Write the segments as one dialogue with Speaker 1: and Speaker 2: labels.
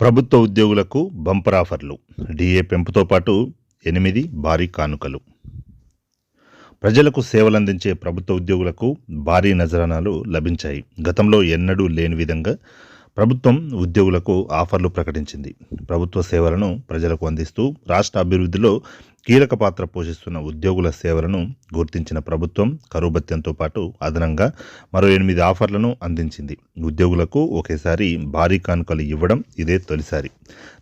Speaker 1: ప్రభుత్వ ఉద్యోగులకు బంపర్ ఆఫర్లు. డిఏ పెంపుతో పాటు ఎనిమిది భారీ కానుకలు. ప్రజలకు సేవలందించే ప్రభుత్వ ఉద్యోగులకు భారీ నజరానాలు లభించాయి. గతంలో ఎన్నడూ లేని విధంగా ప్రభుత్వం ఉద్యోగులకు ఆఫర్లు ప్రకటించింది. ప్రభుత్వ సేవలను ప్రజలకు అందిస్తూ రాష్ట్ర అభివృద్ధిలో కీలక పాత్ర పోషిస్తున్న ఉద్యోగుల సేవలను గుర్తించిన ప్రభుత్వం కరువు పాటు అదనంగా మరో ఎనిమిది ఆఫర్లను అందించింది. ఉద్యోగులకు ఒకేసారి భారీ కానుకలు ఇవ్వడం ఇదే తొలిసారి.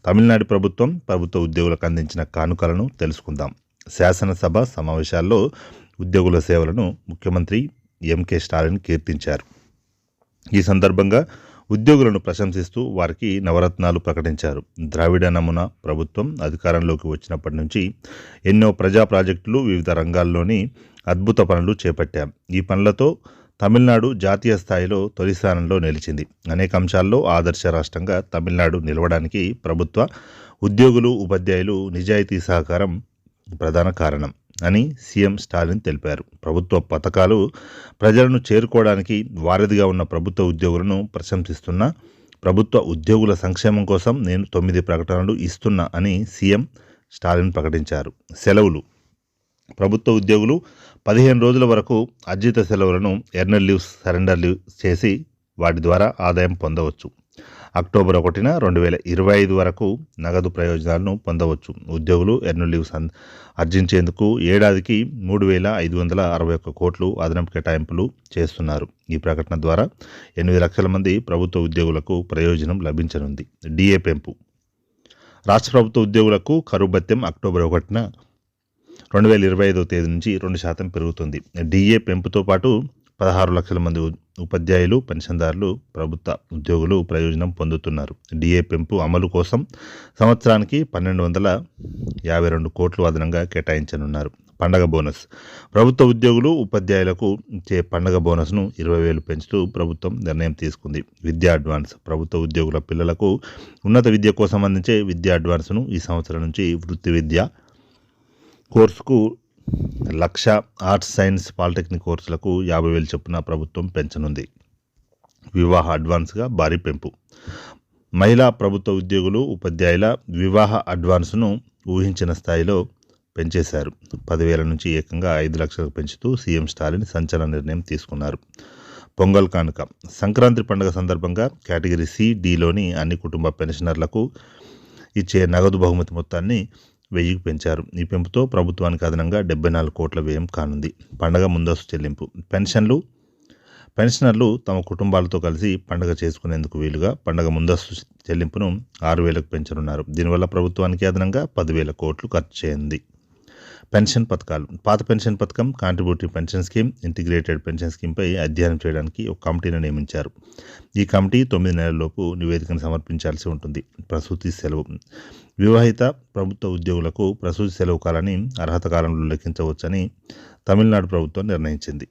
Speaker 1: తమిళనాడు ప్రభుత్వం ప్రభుత్వ ఉద్యోగులకు అందించిన కానుకలను తెలుసుకుందాం. శాసనసభ సమావేశాల్లో ఉద్యోగుల సేవలను ముఖ్యమంత్రి ఎంకే స్టాలిన్ కీర్తించారు. ఈ సందర్భంగా ఉద్యోగులను ప్రశంసిస్తూ వారికి నవరత్నాలు ప్రకటించారు. ద్రావిడ నమూనా ప్రభుత్వం అధికారంలోకి వచ్చినప్పటి నుంచి ఎన్నో ప్రజా ప్రాజెక్టులు వివిధ రంగాల్లోని అద్భుత పనులు చేపట్టాం. ఈ పనులతో తమిళనాడు జాతీయ స్థాయిలో తొలి స్థానంలో నిలిచింది. అనేక అంశాల్లో ఆదర్శ రాష్ట్రంగా తమిళనాడు నిలవడానికి ప్రభుత్వ ఉద్యోగులు ఉపాధ్యాయులు నిజాయితీ సహకారం ప్రధాన కారణం అని సీఎం స్టాలిన్ తెలిపారు. ప్రభుత్వ పథకాలు ప్రజలను చేరుకోవడానికి వారధిగా ఉన్న ప్రభుత్వ ఉద్యోగులను ప్రశంసిస్తున్న ప్రభుత్వ ఉద్యోగుల సంక్షేమం కోసం నేను తొమ్మిది ప్రకటనలు ఇస్తున్నా అని సీఎం స్టాలిన్ ప్రకటించారు. సెలవులు. ప్రభుత్వ ఉద్యోగులు పదిహేను రోజుల వరకు అర్జిత సెలవులను ఎర్నల్ లీవ్స్ సరెండర్ లీవ్ చేసి వాటి ద్వారా ఆదాయం పొందవచ్చు. అక్టోబర్ ఒకటిన రెండు వేల ఇరవై ఐదు వరకు నగదు ప్రయోజనాలను పొందవచ్చు. ఉద్యోగులు ఎర్నల్ లీవ్స్ అర్జించేందుకు ఆర్జించేందుకు ఏడాదికి మూడు వేల ఐదు వందల అరవై ఒక్క కోట్లు అదనపు కేటాయింపులు చేస్తున్నారు. ఈ ప్రకటన ద్వారా ఎనిమిది లక్షల మంది ప్రభుత్వ ఉద్యోగులకు ప్రయోజనం లభించనుంది. డిఏ పెంపు. రాష్ట్ర ప్రభుత్వ ఉద్యోగులకు కరువు భత్యం అక్టోబర్ ఒకటిన రెండు వేల ఇరవై ఐదవ తేదీ నుంచి రెండు శాతం పెరుగుతుంది. డిఏ పెంపుతో పాటు పదహారు లక్షల మంది ఉపాధ్యాయులు పెన్షన్దారులు ప్రభుత్వ ఉద్యోగులు ప్రయోజనం పొందుతున్నారు. డిఏ పెంపు అమలు కోసం సంవత్సరానికి పన్నెండు వందల యాభై రెండు కోట్లు అదనంగా కేటాయించనున్నారు. పండగ బోనస్. ప్రభుత్వ ఉద్యోగులు ఉపాధ్యాయులకు ఇచ్చే పండగ బోనస్ను ఇరవై వేలు పెంచుతూ ప్రభుత్వం నిర్ణయం తీసుకుంది. విద్యా అడ్వాన్స్. ప్రభుత్వ ఉద్యోగుల పిల్లలకు ఉన్నత విద్య కోసం అందించే విద్యా అడ్వాన్స్ను ఈ సంవత్సరం నుంచి వృత్తి విద్య కోర్సుకు లక్ష ఆర్ట్స్ సైన్స్ పాలిటెక్నిక్ కోర్సులకు యాభై వేలు చొప్పున ప్రభుత్వం పెంచనుంది. వివాహ అడ్వాన్స్గా భారీ పెంపు. మహిళా ప్రభుత్వ ఉద్యోగులు ఉపాధ్యాయుల వివాహ అడ్వాన్స్ను ఊహించిన స్థాయిలో పెంచేశారు. పదివేల నుంచి ఏకంగా ఐదు లక్షలకు పెంచుతూ సీఎం స్టాలిన్ సంచలన నిర్ణయం తీసుకున్నారు. పొంగల్ కానుక. సంక్రాంతి పండుగ సందర్భంగా కేటగిరీ సి డిలోని అన్ని కుటుంబ పెన్షనర్లకు ఇచ్చే నగదు బహుమతి మొత్తాన్ని వెయ్యికి పెంచారు. ఈ పెంపుతో ప్రభుత్వానికి అదనంగా డెబ్బై నాలుగు కోట్ల వ్యయం కానుంది. పండగ ముందస్తు చెల్లింపు. పెన్షన్లు పెన్షనర్లు తమ కుటుంబాలతో కలిసి పండగ చేసుకునేందుకు వీలుగా పండగ ముందస్తు చెల్లింపును ఆరు వేలకు పెంచనున్నారు. దీనివల్ల ప్రభుత్వానికి అదనంగా పదివేల కోట్లు ఖర్చు చేయింది. పెన్షన్ పథకాలు. పాత పెన్షన్ పథకం contributory pension scheme integrated pension స్కీమ్పై అధ్యయనం చేయడానికి ఒక కమిటీని నియమించారు. ఈ కమిటీ తొమ్మిది నెలల్లోపు నివేదికను సమర్పించాల్సి ఉంటుంది. ప్రసూతి సెలవు. వివాహిత ప్రభుత్వ ఉద్యోగులకు ప్రసూతి సెలవు కాలాన్ని అర్హత కాలంలో లెక్కించవచ్చని తమిళనాడు ప్రభుత్వం నిర్ణయించింది.